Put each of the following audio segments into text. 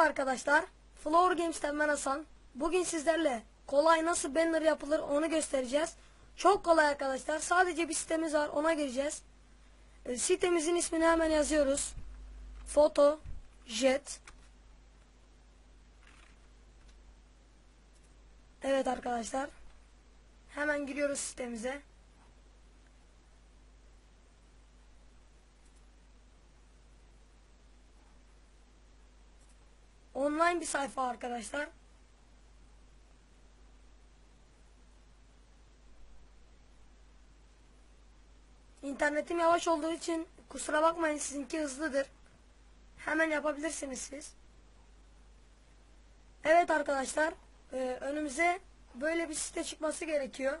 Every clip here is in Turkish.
arkadaşlar. Flower Games'ten ben Hasan. Bugün sizlerle kolay nasıl banner yapılır onu göstereceğiz. Çok kolay arkadaşlar. Sadece bir sitemiz var ona gireceğiz. E, sitemizin ismini hemen yazıyoruz. Foto Jet. Evet arkadaşlar. Hemen giriyoruz sitemize. Online bir sayfa arkadaşlar. İnternetim yavaş olduğu için kusura bakmayın sizinki hızlıdır. Hemen yapabilirsiniz siz. Evet arkadaşlar e, önümüze böyle bir site çıkması gerekiyor.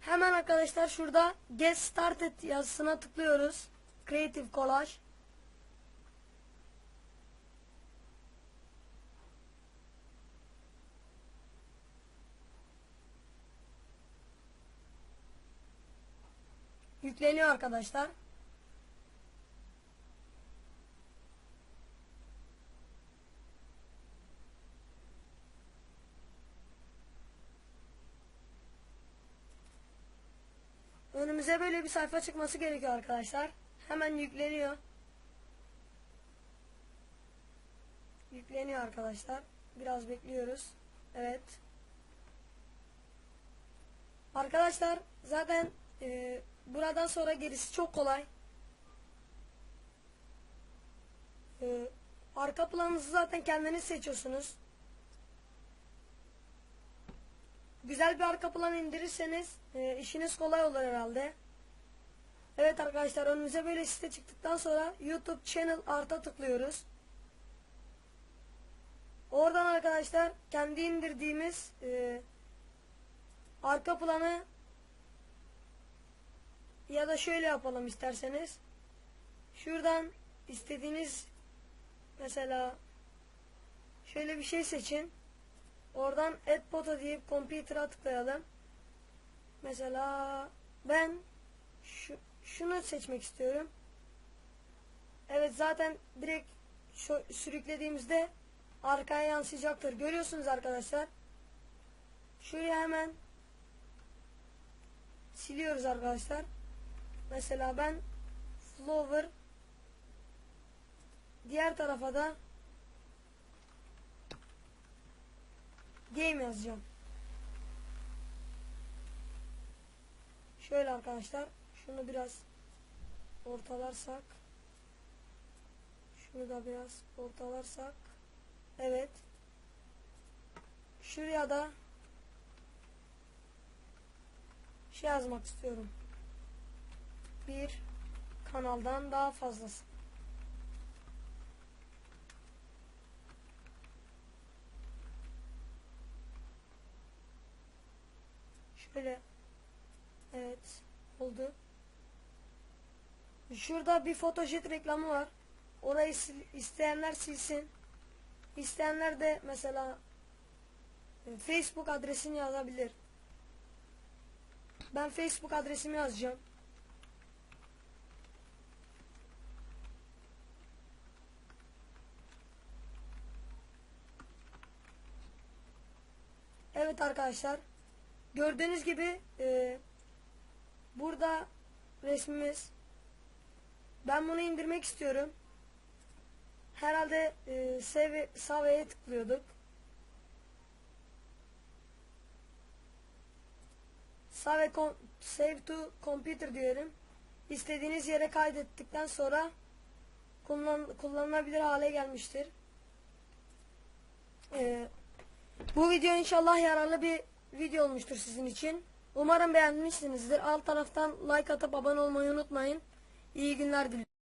Hemen arkadaşlar şurada Get Started yazısına tıklıyoruz. Creative Collage. Yükleniyor arkadaşlar. Önümüze böyle bir sayfa çıkması gerekiyor arkadaşlar. Hemen yükleniyor. Yükleniyor arkadaşlar. Biraz bekliyoruz. Evet. Arkadaşlar zaten e, buradan sonra gerisi çok kolay. E, arka planınızı zaten kendiniz seçiyorsunuz. Güzel bir arka plan indirirseniz e, işiniz kolay olur herhalde. Evet arkadaşlar önümüze böyle site çıktıktan sonra YouTube Channel Art'a tıklıyoruz. Oradan arkadaşlar kendi indirdiğimiz e, arka planı ya da şöyle yapalım isterseniz. Şuradan istediğiniz mesela şöyle bir şey seçin. Oradan add photo deyip computer'a tıklayalım. Mesela ben şu, şunu seçmek istiyorum. Evet zaten direkt şu, sürüklediğimizde arkaya yansıyacaktır. Görüyorsunuz arkadaşlar. Şuraya hemen siliyoruz arkadaşlar. Mesela ben flower diğer tarafa da game yazacağım. Şöyle arkadaşlar şunu biraz ortalarsak şunu da biraz ortalarsak evet şuraya da şey yazmak istiyorum bir kanaldan daha fazlası Şöyle. Evet. Oldu. Şurada bir fotojet reklamı var. Orayı isteyenler silsin. İsteyenler de mesela e, Facebook adresini yazabilir. Ben Facebook adresimi yazacağım. Evet arkadaşlar. Gördüğünüz gibi e, burada resmimiz. Ben bunu indirmek istiyorum. Herhalde e, save, save'ye tıklıyorduk. Save, com- save to computer diyorum. İstediğiniz yere kaydettikten sonra kullan, kullanılabilir hale gelmiştir. E, bu video inşallah yararlı bir video olmuştur sizin için. Umarım beğenmişsinizdir. Alt taraftan like atıp abone olmayı unutmayın. İyi günler diliyorum.